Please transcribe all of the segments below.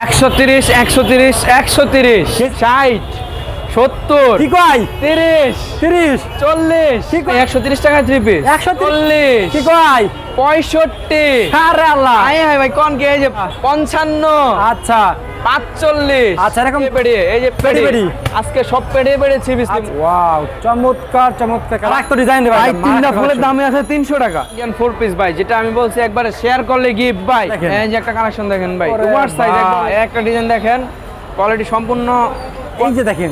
একশো তিরিশ একশো তিরিশ একশো তিরিশ ষাট। সত্তর তিরিশ তিরিশ। চল্লিশ একশো তিরিশ টাকা থ্রি পিস 130 চল্লিশ। কি কয়? পঁয়ষট্টি। হায় ভাই কন কে? পঞ্চান্ন। আচ্ছা। পাঁচচল্লিশ। আচ্ছা, এরকম পেড়িয়ে পেড়িয়ে, এই যে পেড়িয়ে। পেড়িয়ে। আজকে সব পেড়িয়ে থ্রি পিস ওয়াও চমৎকার চমৎকার তো ডিজাইন দেবে ভাই তিনটা ফুলের দামে আছে তিনশো টাকা। ফোর পিস ভাই যেটা আমি বলছি একবারে শেয়ার করলে গিফট ভাই। এই যে একটা কালেকশন দেখেন ভাই। সাইজ ভাই। একটা ডিজাইন দেখেন কোয়ালিটি সম্পূর্ণ এই যে দেখেন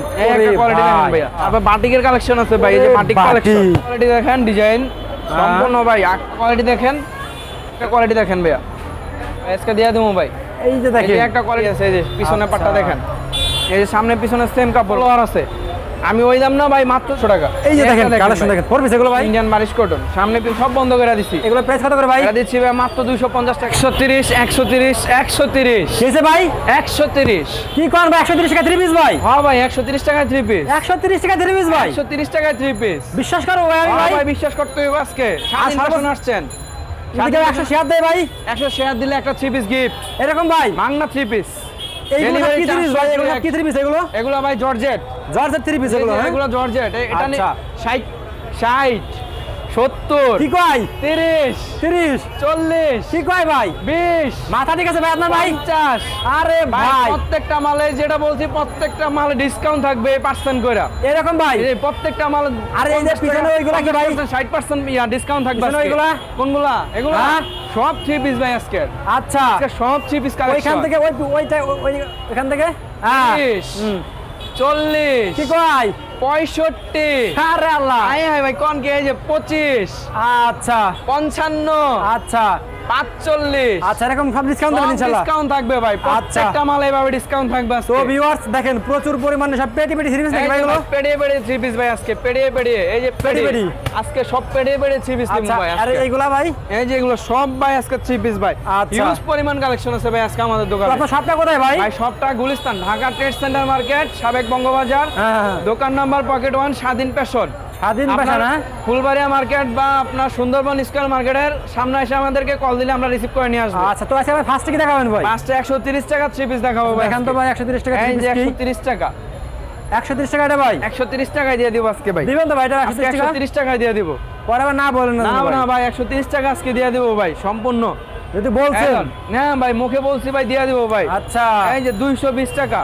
কোয়ালিটি দেখেন ভাই। তারপর বাটিকের কালেকশন আছে ভাই এই যে বাটিক বাটিক। কালেকশন কোয়ালিটি দেখেন ডিজাইন সম্পূর্ণ ভাই কোয়ালিটি দেখেন কোয়ালিটি দেখেন ভাইয়া। আজকে দিয়ে দেবো ভাই। এই যে দেখেন একটা কোয়ালিটি আছে এই যে পিছনে আচ্ছা। পাটটা দেখেন। এই যে সামনে পিছনে সেম কাপড়। আর আছে। আমি ওই দাম না ভাই মাত্র 100 টাকা। এই যে দেখেন কালেকশন। দেখেন ফোর পিস এগুলো ভাই। ইন্ডিয়ান বারিশ কটন সামনে পিছনে সব বন্ধ করে দিছি। এগুলো প্রাইস কত করে ভাই? এটা দিচ্ছি ভাই মাত্র 250 টাকা। 130 130 130 কিসে ভাই? 130 কি কোন ভাই 130 টাকা থ্রি পিস ভাই? হ্যাঁ ভাই 130 টাকা থ্রি পিস 130 টাকা থ্রি পিস ভাই? 130 টাকা থ্রি পিস বিশ্বাস করো ভাই আমি ভাই। ভাই বিশ্বাস করতে হবে আজকে। ফ্যাশন আসছেন। যদি কেউ 100 শেয়ার দেয় ভাই। 100 শেয়ার দিলে একটা থ্রি পিস গিফট এরকম ভাই? মাংনা থ্রি পিস এগুলো সব কি থ্রি এগুলো? এগুলো ভাই জর্জেট জর্জের থ্রি পিস এগুলো হ্যাঁ? জর্জেট এটা আচ্ছা। ষাট ষাট। সত্তর কি কয়? তিরিশ 30 চল্লিশ কি কয় ভাই? বিশ মাথা ঠিক আছে ভাই আপনার ভাই? পঞ্চাশ। আরে ভাই প্রত্যেকটা মালে যেটা বলছি প্রত্যেকটা মালে ডিসকাউন্ট থাকবে পার্সেন্ট করে এরকম ভাই? প্রত্যেকটা মাল আরে এই যে পিছনে ওইগুলা কি ভাই? ষাট পার্সেন্ট ইয়া ডিসকাউন্ট থাকবে পিছনে ওইগুলা? কোনগুলা? এগুলা হ্যাঁ? সব থ্রি পিস ভাই আজকে। আচ্ছা। আজকে সব থ্রি পিস ওইখান থেকে ওই ওইটা ওইখান থেকে? হ্যাঁ। তিরিশ হুম। চল্লিশ। কি কয়? পঁয়ষট্টি। আরে আল্লাহ। আয় ভাই কোন কে এই যে পঁচিশ? আচ্ছা। পঞ্চান্ন। আচ্ছা। আচ্ছা এরকম সব ডিসকাউন্ট দেবেন ইনশাআল্লাহ। ডিসকাউন্ট থাকবে ভাই প্রত্যেকটা মালে এভাবে ডিসকাউন্ট থাকবে আজকে। তো ভিউয়ার্স দেখেন প্রচুর পরিমাণে সব পেটি পেটি সিরিজ এই ভাই এগুলো? ভাই পেড়িয়ে পেড়িয়ে থ্রি পিস ভাই আজকে এই যে সব থ্রি পিস আচ্ছা ভাই আরে এইগুলা ভাই? এই যে এগুলো সব ভাই আজকে থ্রি পিস ভাই। আচ্ছা। হিউজ পরিমাণ কালেকশন আছে ভাই আজকে আমাদের দোকানে। আপনার কোথায় ভাই? ভাই সবটা Gulistan Dhaka trade centre market সাবেক বঙ্গবাজার হ্যাঁ হ্যাঁ দোকান নাম্বার পকেট ওয়ান স্বাধীন পেশন স্বাধীন পেশা না? ফুলবাড়িয়া মার্কেট বা আপনার সুন্দরবন স্কয়ার মার্কেটের সামনে এসে আমাদেরকে কল দিলে আমরা রিসিভ করে নিয়ে আসব। আচ্ছা তো ভাই ফার্স্ট কি দেখাবেন ভাই? একশো তিরিশ টাকা থ্রি পিস দেখাবো ভাই দেখান তো ভাই 130 টাকা এই যে একশো থ্রি টাকা। একশো তিরিশ টাকা এটা ভাই? একশো তিরিশ টাকায় দিয়ে দিব আজকে ভাই। দিবেন তো ভাই এটা আজকে একশো একশো তিরিশ টাকায় দিয়ে দিব। পরে আবার না বলেন না না ভাই। না ভাই একশো তিরিশ টাকা আজকে দিয়ে দিব ভাই সম্পূর্ণ। যদি বলছেন। না ভাই মুখে বলছি ভাই দিয়ে দিব ভাই। আচ্ছা। এই যে দুইশো বিশ টাকা।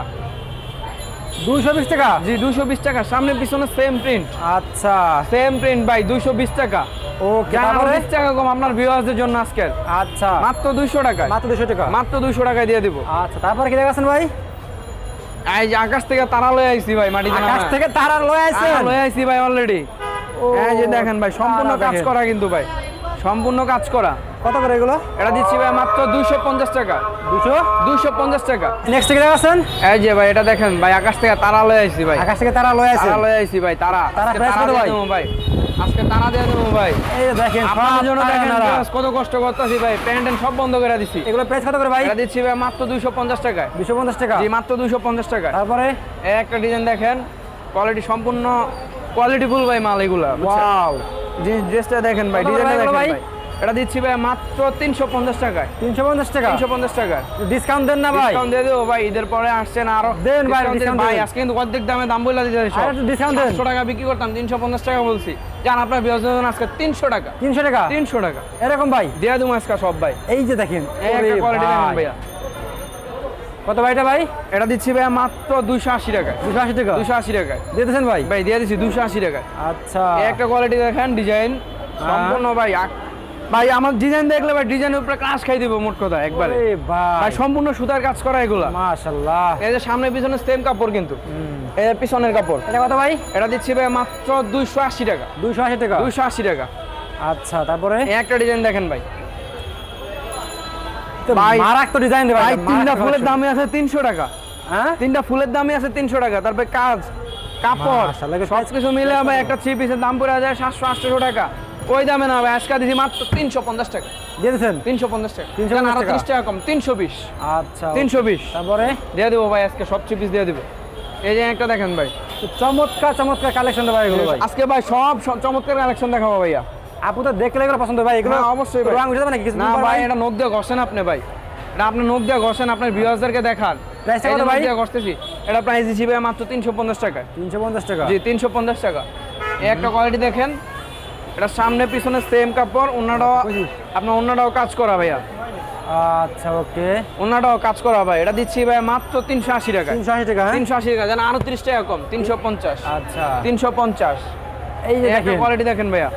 দুইশো বিশ টাকা? জি দুইশো বিশ টাকা। সামনে পিছনে সেম প্রিন্ট আচ্ছা। সেম প্রিন্ট ভাই দুইশো বিশ টাকা। ওকে তারপরে? টাকা কম আপনার ভিউয়ার্সদের জন্য আজকের। আচ্ছা। মাত্র দুইশো টাকায়। মাত্র দুশো টাকা? মাত্র দুইশো টাকায় দিয়ে দিব। আচ্ছা তারপরে কি দেখাচ্ছেন ভাই? এই যে আকাশ থেকে তারা লয়ে আইছি ভাই মাটি আকাশ থেকে তারা লয়ে আসছেন লয়ে আইছি ভাই অলরেডি এই যে দেখেন ভাই সম্পূর্ণ কাজ করা কিন্তু ভাই। সম্পূর্ণ কাজ করা। কত করে এগুলো? এটা দিচ্ছি ভাই মাত্র দুইশো পঞ্চাশ টাকা। দুশো দুইশো পঞ্চাশ টাকা। নেক্সট থেকে দেখাচ্ছেন? এই যে ভাই এটা দেখেন ভাই আকাশ থেকে তারা লয়ে আইছি ভাই। আকাশ থেকে তারা লয়ে তারা লয়ে আইছি ভাই তারা। তারা কত ভাই? ভাই। আজকে তারা দিয়ে দেবো ভাই। এই দেখেন আপনাদের সব জন্য দেখেন কত কষ্ট করতেছি ভাই প্যান্ট সব বন্ধ করে দিছি। এগুলো প্রাইস কত করে ভাই? এটা দিচ্ছি ভাই মাত্র দুইশো পঞ্চাশ দুশো পঞ্চাশ টাকা? জি মাত্র পঞ্চাশ টাকায়। তারপরে? একটা ডিজাইন দেখেন কোয়ালিটি সম্পূর্ণ কোয়ালিটি ফুল ভাই মাল এগুলা বুঝছেন? ওয়াও জি ড্রেসটা দেখেন ভাই ডিজাইনটা দেখেন ভাই? এটা দিচ্ছি ভাই মাত্র তিনশো পঞ্চাশ টাকায়। তিনশো পঞ্চাশ টাকা? তিনশো পঞ্চাশ টাকা। ডিসকাউন্ট দেন না ভাই। ডিসকাউন্ট দিয়ে দেবো ভাই ঈদের পরে আসছেন আরও। দেন ভাই, ভাই আজকে কিন্তু অর্ধেক দামে দাম বলে দিতে একটু দেন। টাকা বিক্রি করতাম তিনশো পঞ্চাশ টাকা বলছি। জান আপনার বিয়োজন আজকে তিনশো টাকা। তিনশো টাকা? তিনশো টাকা। এরকম ভাই? দিয়ে দেবো আজকে সব ভাই। এই যে দেখেন কোয়ালিটি ভাইয়া। কত ভাই এটা ভাই? এটা দিচ্ছি ভাই মাত্র দুশো আশি টাকায়। দুশো আশি টাকা? দুশো আশি টাকায়। দিতেছেন ভাই? ভাই দিয়ে দিচ্ছি দুশো আশি টাকায়। আচ্ছা। একটা কোয়ালিটি দেখেন ডিজাইন সম্পূর্ণ ভাই ভাই আমার ডিজাইন দেখলে ভাই ডিজাইনের উপরে ক্রাশ খাই দিব মোট কথা একবারে। ভাই। সম্পূর্ণ সুতার কাজ করা এগুলা। মাশাআল্লাহ এই যে সামনে পিছনে সেম কাপড় কিন্তু। এই পিছনের কাপড়। এটা কত ভাই? এটা দিচ্ছি ভাই মাত্র দুইশো আশি টাকা। দুশো আশি টাকা? দুইশো আশি টাকা। আচ্ছা তারপরে? একটা ডিজাইন দেখেন ভাই। ভাই- মারাক তো ডিজাইন দেবে ভাই তিনটা ফুলের দামে আছে তিনশো টাকা। হ্যাঁ? তিনটা ফুলের দামে আছে তিনশো টাকা। তারপরে কাজ কাপড় মাশাআল্লাহ, সব কিছু মিলে ভাই একটা থ্রি পিসের দাম পড়ে যায় সাতশো আটশো টাকা। ওই দামে না ভাই আজকে দিছি মাত্র তিনশো পঞ্চাশ টাকা। দিয়ে দিয়েছেন তিনশো পঞ্চাশ টাকা। 350 আরও টাকা। তিরিশ টাকা কম তিনশো বিশ। আচ্ছা তিনশো বিশ। তারপরে? দিয়ে দেবো ভাই আজকে সব থ্রি পিস দিয়ে দেবো। এই যে একটা দেখেন ভাই। চমৎকার চমৎকার কালেকশন ভাই এগুলো ভাই। আজকে ভাই সব চমৎকার কালেকশন দেখাবো ভাইয়া। আপু তো দেখলে এগুলো পছন্দ ভাই এগুলো হ্যাঁ, অবশ্যই ভাই। রং উঠে যাবে নাকি? কিছু না ভাই এটা নখ দিয়ে ঘষেন আপনি ভাই। এটা আপনি নখ দিয়ে ঘষেন আপনার ভিউয়ার্সদেরকে দেখান। Price টা এই যে কত ভাই? ঘষতেছি এটা প্রাইস দিচ্ছি ভাই মাত্র তিনশো পঞ্চাশ টাকায়। তিনশো পঞ্চাশ টাকা। জি তিনশো পঞ্চাশ টাকা। এই একটা কোয়ালিটি দেখেন। এটা সামনে পিছনে সেম কাপড় বুঝি। আপনার অন্যটাও কাজ করা ভাইয়া। আচ্ছা ওকে। কাজ করা ভাই এটা দিচ্ছি ভাই মাত্র তিনশো আশি টাকা। তিনশো আশি টাকা হ্যাঁ? তিনশো আশি টাকা যেন আরও ত্রিশ টাকা কম তিনশো পঞ্চাশ। আচ্ছা। তিনশো পঞ্চাশ। এই যে দেখেন। কোয়ালিটি দেখেন ভাইয়া।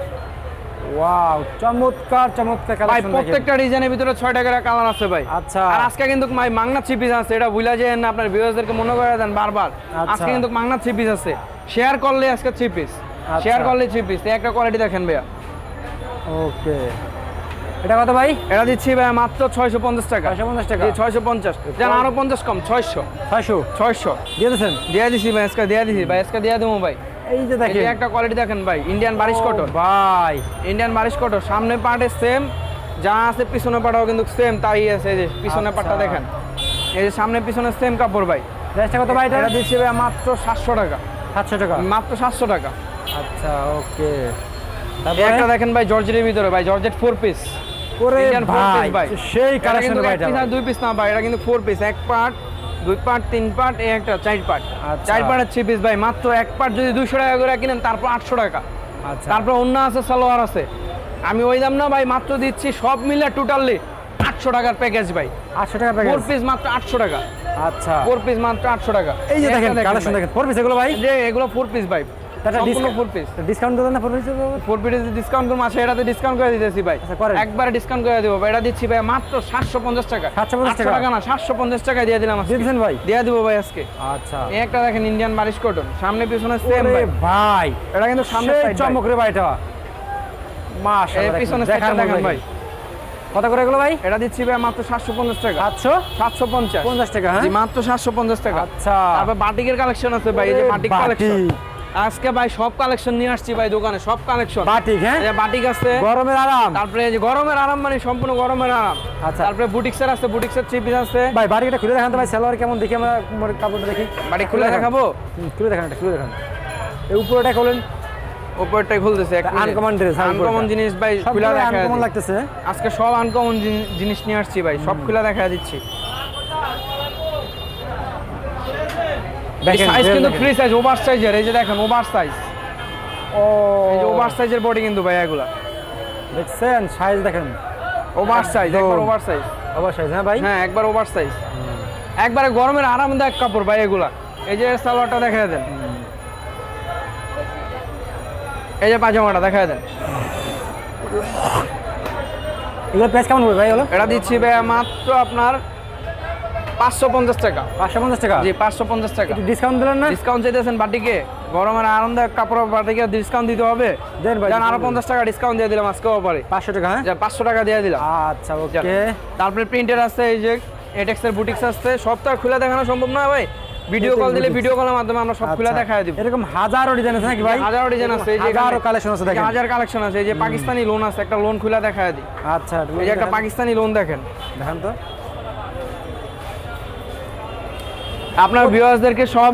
ওয়াও চমৎকার চমৎকার ভাই প্রত্যেকটা ডিজাইনের ভিতরে টাকার কালার আছে ভাই। আচ্ছা। আর আজকে কিন্তু ভাই মাংনা আছে এটা না আপনার ভিউয়ার্সদেরকে মনে করে দেন বারবার। আচ্ছা। আজকে কিন্তু মাংনা থ্রি পিস আছে। শেয়ার করলে আজকে থ্রি পিস আচ্ছা। শেয়ার করলে থ্রি পিস একটা কোয়ালিটি দেখেন ভাইয়া। ওকে। এটা কত ভাই? এটা দিচ্ছি ভাই মাত্র ছয়শো পঞ্চাশ টাকা। ছয়শো পঞ্চাশ টাকা। ছয়শো পঞ্চাশ। যেন আরও পঞ্চাশ কম ছয়শো। ছয়শো? ছয়শো। দিয়ে দিয়েছেন? দিয়ে দিছি ভাই আজকে দিয়ে দিছি ভাই আজকে দিয়ে দেবো ভাই। এই যে দেখেন। একটা কোয়ালিটি দেখেন ভাই ইন্ডিয়ান বারিশ কটন। ভাই। ইন্ডিয়ান বারিশ কটন সামনে পার্টে সেম যা আছে পিছনে পাটাও কিন্তু সেম তাই আছে এই যে পিছনে আচ্ছা। পাটটা দেখেন। এই যে সামনে পিছনে সেম কাপড় ভাই। কত ভাই এটা এটা দিচ্ছি ভাই মাত্র সাতশো টাকা। সাতশো টাকা। মাত্র সাতশো টাকা। আচ্ছা ওকে। একটা দেখেন ভাই জর্জেটের ভিতরে ভাই জর্জেট ফোর পিস করে ভাই সেই কালেকশন ভাই এটা দুই পিস না ভাই এটা কিন্তু ফোর পিস এক পার্ট দুই পার্ট তিন পার্ট এই একটা চার পার্ট আচ্ছা। চার পার্টের থ্রি পিস ভাই মাত্র এক পার্ট যদি দুইশো টাকা করে কিনেন তারপর আটশো টাকা। আচ্ছা। তারপর অন্য আছে সালোয়ার আছে। আমি ওই দাম না ভাই মাত্র দিচ্ছি সব মিলে টোটালি আটশো টাকার প্যাকেজ ভাই। আটশো টাকা ফোর প্যাকেজ পিস মাত্র আটশো টাকা। আচ্ছা। ফোর পিস মাত্র আটশো টাকা। এই যে দেখেন কালেকশন। দেখেন ফোর পিস এগুলো ভাই? যে এগুলো ফোর পিস ভাই। সম্পূর্ণ ফোর পিস ডিসকাউন্ট দেবেন না four piece four piece discount করব আছে এটাতে ডিসকাউন্ট করে দিতেছি ভাই। আচ্ছা, একবারে ডিসকাউন্ট করে দেবো এটা দিচ্ছি ভাই মাত্র সাতশো পঞ্চাশ টাকা। 750 800 টাকা? টাকা না সাতশো পঞ্চাশ টাকায় দিয়ে দিলাম আজকে। ভাই? দিয়ে দিব ভাই আজকে। আচ্ছা। এই একটা দেখেন ইন্ডিয়ান বারিশ কটন সামনে পিছনে সেম ভাই। ভাই এটা কিন্তু সামনে সেই side ভাই। চমক রে ভাই এটা। মাশাআল্লাহ পিছনে দেখার সেটটা মতো দেখেন ভাই। কত করে এগুলো ভাই? এটা দিচ্ছি ভাই মাত্র সাতশো পঞ্চাশ টাকা। সাতশো? পঞ্চাশ। টাকা হ্যাঁ? জি মাত্র সাতশো পঞ্চাশ টাকা। আচ্ছা। তারপর বাটিকের কালেকশন আছে ভাই এই যে বাটিক। কালেকশন আজকে ভাই সব কালেকশন নিয়ে আসছি ভাই দোকানে সব কালেকশন বাটিক হ্যাঁ? বাটিক আছে গরমের আরাম। তারপরে এই যে গরমের আরাম মানে সম্পূর্ণ গরমের আরাম। আচ্ছা। তারপরে বুটিক্সের আছে বুটিক্সের থ্রি পিস আছে। ভাই বাটিকটা খুলে দেখান তো ভাই সালোয়ার কেমন দেখি আমরা মোর কাপড়টা দেখি। বাড়ি খুলে দেখাবো? খুলে দেখান এটা খুলে দেখান। এই উপরেটা খোলেন। উপরটাই খুলতেছে আনকমন ড্রেস আনকমন জিনিস ভাই খুলে দেখা আনকমন লাগতেছে। আজকে সব আনকমন জিনিস নিয়ে আসছি ভাই সব খুলে দেখা দিচ্ছি। সাইজ কিন্তু ফ্রি সাইজ ওভার সাইজের এই যে দেখেন ওভার সাইজ ও। এই যে ওভার সাইজের বডি কিন্তু ভাই এগুলা। দেখছেন? সাইজ দেখেন। ওভার সাইজ একবার ওভার সাইজ অবশ্যই হ্যাঁ ভাই? হ্যাঁ একবার ওভার সাইজ একবারে গরমের আরামদায়ক কাপড় ভাই এগুলা। এই যে সালোয়ারটা দেখা দেন। এই যে পাজামাটা দেখা দেন। এগুলো প্রাইস কেমন হবে ভাই হলো এটা দিচ্ছি ভাই মাত্র আপনার পাঁচশো পঞ্চাশ টাকা। পাঁচশো পঞ্চাশ টাকা? জি পাঁচশো পঞ্চাশ টাকা। ডিসকাউন্ট দিলেন না? ডিসকাউন্ট চাইতেছেন বাটিকে। গরমের আরামদায়ক কাপড় বাটিকে ডিসকাউন্ট দিতে হবে। দেন ভাই আরও পঞ্চাশ টাকা ডিসকাউন্ট দিয়ে দিলাম আজকে অফারে পাঁচশো টাকা হ্যাঁ? পাঁচশো টাকা দিয়ে দিলাম। আচ্ছা ওকে। তারপরে প্রিন্টের আছে এই যে এটেক্সের বুটিক্স আছে। সব তো খুলে দেখানো সম্ভব না ভাই। ভিডিও কল দিলে ভিডিও কলের মাধ্যমে আমরা সব খুলে দেখায় দিব। আচ্ছা। এরকম হাজারো ডিজাইন আছে নাকি ভাই? হাজারো ডিজাইন আছে এই যে হাজারো কালেকশন আছে দেখেন। হাজার কালেকশন আছে। এই যে পাকিস্তানি লোন আছে একটা লোন খুলে দেখায় দিই। আচ্ছা এই যে একটা পাকিস্তানি লোন দেখেন। দেখান তো। আপনার ভিউয়ার্সদেরকে সব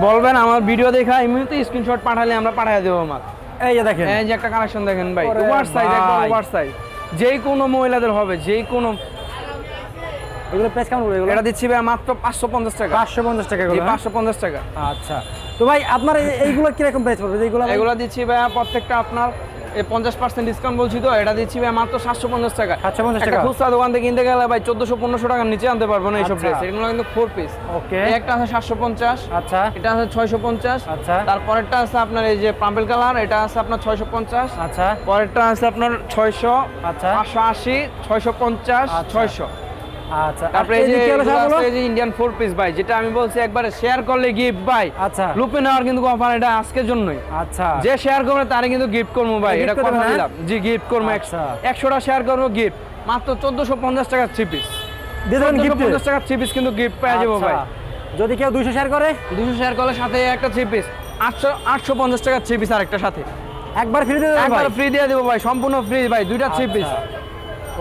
বলবেন আমার ভিডিও দেখা এমনিতে স্ক্রিনশট পাঠালে আমরা পাঠিয়ে দেবো আমার এই যে দেখেন। এই যে একটা কালেকশন দেখেন ভাই ওভার সাইজ একদম। ওভার সাইজ যেই কোনো মহিলাদের হবে যেই কোনো এগুলো প্রাইস কেমন হবে এগুলো? এটা দিচ্ছি ভাই মাত্র পাঁচশো পঞ্চাশ টাকা। পাঁচশো পঞ্চাশ টাকা এগুলো হ্যাঁ? পাঁচশো পঞ্চাশ টাকা। আচ্ছা। তো ভাই আপনার এই- এইগুলো কীরকম প্রাইস পড়বে? এইগুলো এগুলো দিচ্ছি ভাই প্রত্যেকটা আপনার পঞ্চাশ পার্সেন্ট ডিসকাউন্ট বলছি তো এটা দিচ্ছি ভাই মাত্র সাতশো পঞ্চাশ টাকা। সাতশো পঞ্চাশ টাকা? খুচরা দোকান থেকে কিনতে গেলে ভাই চোদ্দশো পনেরোশো টাকার নিচে আনতে পারব না এইসব আচ্ছা। ড্রেস এগুলো কিন্তু ফোর পিস ওকে একটা আছে সাতশো পঞ্চাশ আচ্ছা। এটা আছে ছয়শো পঞ্চাশ আচ্ছা। তারপরেরটা আছে আপনার এই যে পাম্পেল কালার এটা আছে আপনার ছয়শো পঞ্চাশ আচ্ছা। পরেরটা আছে আপনার ছয়শো আচ্ছা। পাঁচশো আশি ছয়শো পঞ্চাশ আচ্ছা। ছয়শো। আচ্ছা তারপরে এই যে এই যে ইন্ডিয়ান ফোর পিস ভাই যেটা আমি বলছি একবারে শেয়ার করলে গিফট ভাই। আচ্ছা। লুপে নেওয়ার কিন্তু অফার এটা আজকের জন্যই। আচ্ছা। যে শেয়ার করবে তারে কিন্তু গিফট করব ভাই এটা কথা দিলাম। জি গিফট করব। একশোটা শেয়ার করব গিফট মাত্র চোদ্দশো পঞ্চাশ টাকা থ্রি পিস দিয়ে দেবেন চোদ্দশো গিফট পঞ্চাশ টাকা থ্রি পিস কিন্তু গিফট পেয়ে যাব ভাই। যদি কেউ দুইশো শেয়ার করে? করলে সাথে একটা থ্রি পিস আটশো আটশো পঞ্চাশ টাকা থ্রি পিস আরেকটা সাথে। একবার ফ্রি দিয়ে একবার ফ্রি দিয়ে দেবো ভাই সম্পূর্ণ ফ্রি ভাই দুইটা থ্রি পিস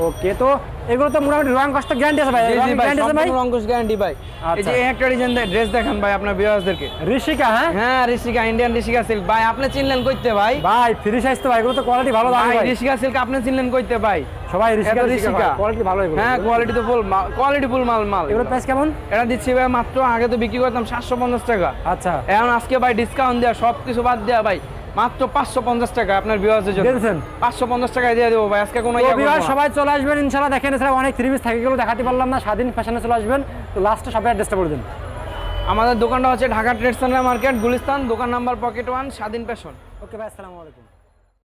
ওকে তো এগুলো তো মোটামুটি রং কষ্ট গ্যারান্টি আছে ভাই। গ্যারান্টি আছে ভাই? সম্পূর্ণ অঙ্কুশ গ্যারান্টি ভাই। এই আচ্ছা। যে একটা ডিজাইন ড্রেস দেখান ভাই আপনার ভিউয়ার্সদেরকে ঋষিকা হ্যাঁ? হ্যাঁ ঋষিকা ইন্ডিয়ান ঋষিকা সিল্ক ভাই আপনি চিনলেন কইতে ভাই? ভাই ফ্রি সাইজ তো ভাই এগুলো তো কোয়ালিটি ভালো দাম ভাই ঋষিকা সিল্ক আপনি চিনলেন কইতে ভাই? সবাই ঋষিকা ঋষিকা। কোয়ালিটি ভালো এগুলো। হ্যাঁ কোয়ালিটি তো ফুল কোয়ালিটি ফুল মাল মাল। এগুলো প্রাইস কেমন? এটা দিচ্ছি ভাই মাত্র আগে তো বিক্রি করতাম সাতশো পঞ্চাশ টাকা। আচ্ছা। এখন আজকে ভাই ডিসকাউন্ট দেওয়া সব কিছু বাদ দেওয়া ভাই। মাত্র পাঁচশো পঞ্চাশ টাকা আপনার বিবাহের জন্য। দেখছেন? পাঁচশো পঞ্চাশ টাকায় দিয়ে দেবো ভাই আজকে কোনো বিবাহ সবাই চলে আসবেন ইনশাল্লাহ দেখেন এছাড়া অনেক থ্রি পিস থাকে গেলো দেখাতে পারলাম না স্বাধীন ফ্যাশনে চলে আসবেন। তো লাস্টে সবাই অ্যাড্রেসটা বলে দিন। আমাদের দোকানটা হচ্ছে Dhaka trade centre market Gulistan দোকান number pocket one Swadhin fashion okay ভাই আসসালামু আলাইকুম।